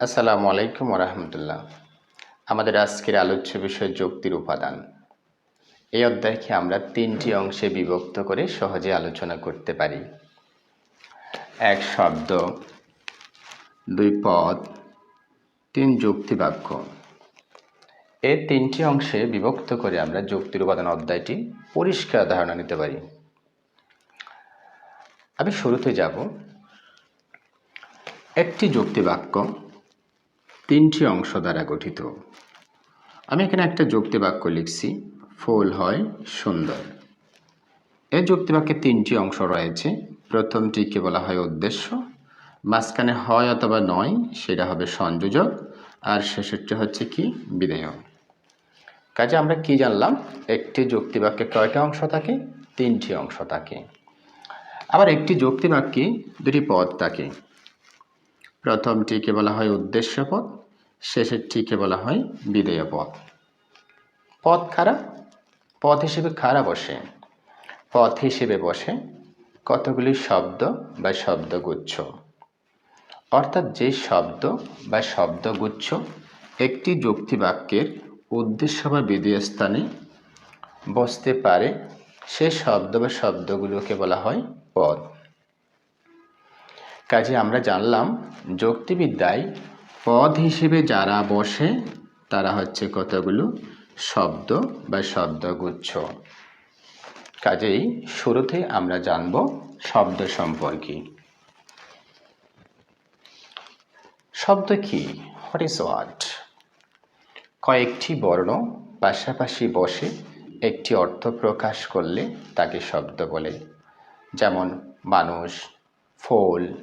আসসালামু আলাইকুম রহমতুল্লাহ আমাদের আজকের আলোচ্য বিষয় যুক্তির উপাদান। এই অধ্যায়কে আমরা তিনটি অংশে বিভক্ত করে সহজে আলোচনা করতে পারি। এক শব্দ, দুই পদ, তিন যুক্তি বাক্য। এই তিনটি অংশে বিভক্ত করে আমরা যুক্তির উপাদান অধ্যায়টি পরিষ্কার ধারণা নিতে পারি। আমি শুরুতে যাব। একটি যুক্তি বাক্য তিনটি অংশ দ্বারা গঠিত। আমি এখানে একটা যুক্তি বাক্য লিখছি, ফুল হয় সুন্দর। এই যুক্তি বাক্যে তিনটি অংশ রয়েছে। প্রথমটিকে বলা হয় উদ্দেশ্য, মাঝখানে হয় অথবা নয়, সেটা হবে সংযোজক, আর শেষেরটি হচ্ছে কি, বিধেয়। কাজে আমরা কি জানলাম? একটি যুক্তি বাক্যে কয়টা অংশ থাকে? তিনটি অংশ থাকে। আবার একটি যুক্তি বাক্যে দুটি পদ থাকে। প্রথমটিকে বলা হয় উদ্দেশ্য পদ শেষেরটিকে বলা হয় বিধেয় পথ। পদ খারাপ পথ হিসেবে খারাপ বসে? পথ হিসেবে বসে কতগুলি শব্দ বা শব্দগুচ্ছ? অর্থাৎ যে শব্দ বা শব্দগুচ্ছ একটি যুক্তি বাক্যের উদ্দেশ্য বা বিধেয় স্থানে বসতে পারে, সে শব্দ বা শব্দগুলোকে বলা হয় পদ কাজে আমরা জানলাম যুক্তিবিদ্যায় পদ হিসেবে যারা বসে, তারা হচ্ছে কতগুলো? শব্দ বা শব্দগুচ্ছ। কাজেই শুরুতে আমরা জানব শব্দ সম্পর্কে। শব্দ কি? হোয়াট ইজ ওয়ার্ড কয়েকটি বর্ণ পাশাপাশি বসে একটি অর্থ প্রকাশ করলে তাকে শব্দ বলে। যেমন, মানুষ, ফুল,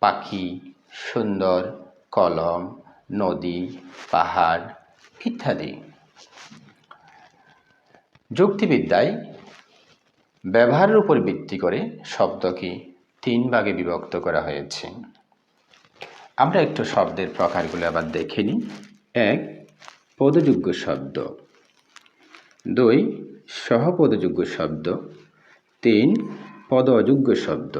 পাখি, সুন্দর কলম, নদী, পাহাড় ইত্যাদি। যুক্তিবিদ্যায় ব্যবহারের উপর ভিত্তি করে শব্দকে তিন ভাগে বিভক্ত করা হয়েছে। আমরা একটু শব্দের প্রকারগুলো আবার দেখে নিই। এক, পদযোগ্য শব্দ। দুই, সহপদযোগ্য শব্দ। তিন পদ অযোগ্য শব্দ।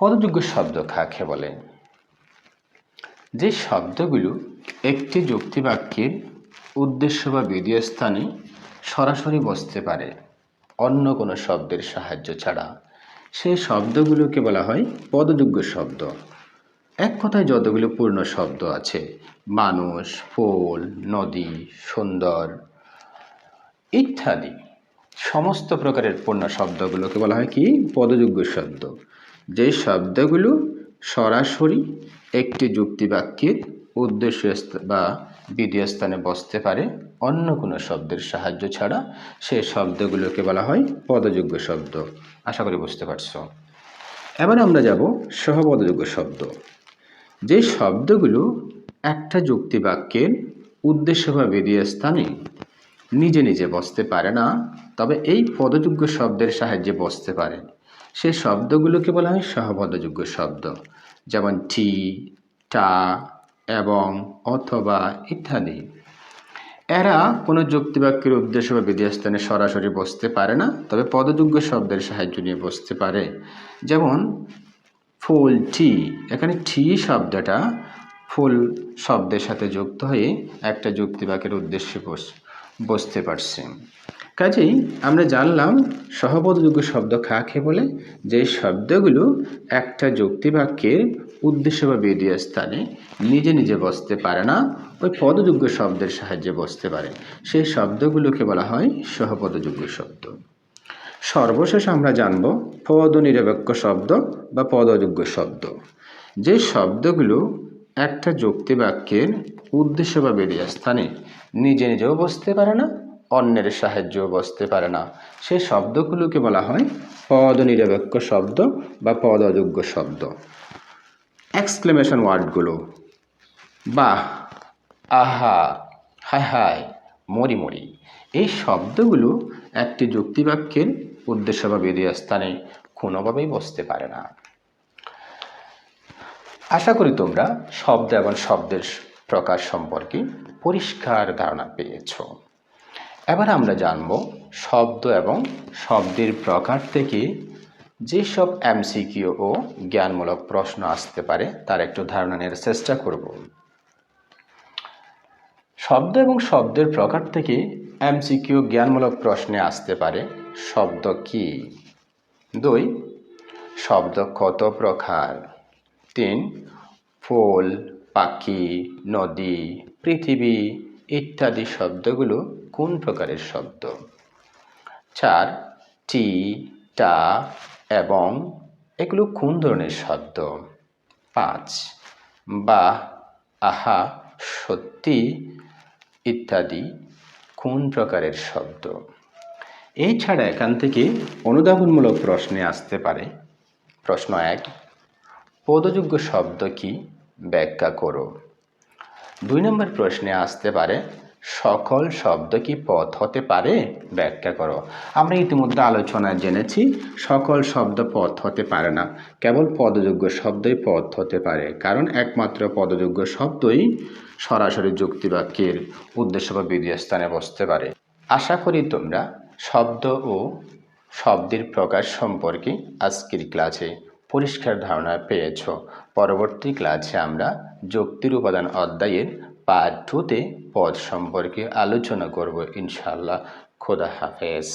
পদযোগ্য শব্দ কাকে বলে? যে শব্দগুলো একটি যুক্তিবাক্যের উদ্দেশ্য বা বিধীয় স্থানে সরাসরি বসতে পারে, অন্য কোনো শব্দের সাহায্য ছাড়া সেই শব্দগুলোকে বলা হয় পদযোগ্য শব্দ। এক কথায় যতগুলো পূর্ণ শব্দ আছে, মানুষ ফুল নদী, সুন্দর ইত্যাদি, সমস্ত প্রকারের পূর্ণ শব্দগুলোকে বলা হয় কি? পদযোগ্য শব্দ। যে শব্দগুলো সরাসরি একটি যুক্তিবাক্যের উদ্দেশ্য বা বিধীয় স্থানে বসতে পারে, অন্য কোনো শব্দের সাহায্য ছাড়া সেই শব্দগুলোকে বলা হয় পদযোগ্য শব্দ। আশা করি বুঝতে পারছ। এবার আমরা যাব সহপদযোগ্য শব্দ। যে শব্দগুলো একটা যুক্তিবাক্যের উদ্দেশ্য বা বিধীয় স্থানে নিজে নিজে বসতে পারে না, তবে এই পদযোগ্য শব্দের সাহায্যে বসতে পারে। সেই শব্দগুলোকে বলা হয় সহপদযোগ্য শব্দ। যেমন টি, টা এবং অথবা ইত্যাদি। এরা কোনো যুক্তিবাক্যের উদ্দেশ্য বা বিধিস্থানে সরাসরি বসতে পারে না, তবে পদযোগ্য শব্দের সাহায্য নিয়ে বসতে পারে। যেমন, ফুল টি, এখানে টি শব্দটা ফুল শব্দের সাথে যুক্ত হয়ে একটা যুক্তিবাক্যের উদ্দেশ্যে বস বসতে পারছে। কাজেই আমরা জানলাম সহপদযোগ্য শব্দ কাকে বলে? যে শব্দগুলো একটা যুক্তিবাক্যের উদ্দেশ্য বা বেদীয় স্থানে নিজে নিজে বসতে পারে না, ওই পদযোগ্য শব্দের সাহায্যে বসতে পারে। সেই শব্দগুলোকে বলা হয় সহপদযোগ্য শব্দ। সর্বশেষ আমরা জানব পদ নিরপেক্ষ শব্দ বা পদযোগ্য শব্দ। যে শব্দগুলো একটা যুক্তি বাক্যের উদ্দেশ্য বা বেরিয়ে স্থানে নিজে নিজেও বসতে পারে না, অন্যের সাহায্যও বসতে পারে না। সেই শব্দগুলোকে বলা হয় পদ নিরপেক্ষ শব্দ বা পদযোগ্য শব্দ। এক্সক্লেমেশন ওয়ার্ডগুলো। বাহ, আহা, হায় হায়, মরি মরি। এই শব্দগুলো একটি যুক্তিবাক্যের উদ্দেশ্য বা বেরিয়ে স্থানে কোনোভাবেই বসতে পারে না। আশা করি তোমরা শব্দ এবং শব্দের প্রকার সম্পর্কে পরিষ্কার ধারণা পেয়েছ। এবার আমরা জানব শব্দ এবং শব্দের প্রকার থেকে যেসব এমসিকিউ ও জ্ঞানমূলক প্রশ্ন আসতে পারে তার একটু ধারণা নেওয়ার চেষ্টা করব। শব্দ এবং শব্দের প্রকার থেকে এমসিকিউ জ্ঞানমূলক প্রশ্নে আসতে পারে শব্দ কি? দুই, শব্দ কত প্রকার? তিন, ফুল, পাখি, নদী, পৃথিবী ইত্যাদি শব্দগুলো কোন প্রকারের শব্দ? চার, টি, টা এবং এগুলো কোন ধরনের শব্দ? পাঁচ বা আহা, সত্যি ইত্যাদি কোন প্রকারের শব্দ? এছাড়া এখান থেকে অনুধাবনমূলক প্রশ্নে আসতে পারে। প্রশ্ন এক পদযোগ্য শব্দ কি? ব্যাখ্যা করো। দুই নম্বর প্রশ্নে আসতে পারে, সকল শব্দ কি পথ হতে পারে? ব্যাখ্যা করো। আমরা ইতিমধ্যে আলোচনায় জেনেছি, সকল শব্দ পথ হতে পারে না। কেবল পদযোগ্য শব্দই পথ হতে পারে। কারণ একমাত্র পদযোগ্য শব্দই সরাসরি যুক্তিবাক্যের উদ্দেশ্য বা বিধেয় স্থানে বসতে পারে। আশা করি তোমরা শব্দ ও শব্দের প্রকাশ সম্পর্কে আজকের ক্লাসে পরিষ্কার ধারণা পেয়েছ। পরবর্তী ক্লাসে আমরা যুক্তির উপাদান অধ্যায়ের পার্ট টুতে পদ সম্পর্কে আলোচনা করব ইনশাল্লাহ খোদা হাফেজ।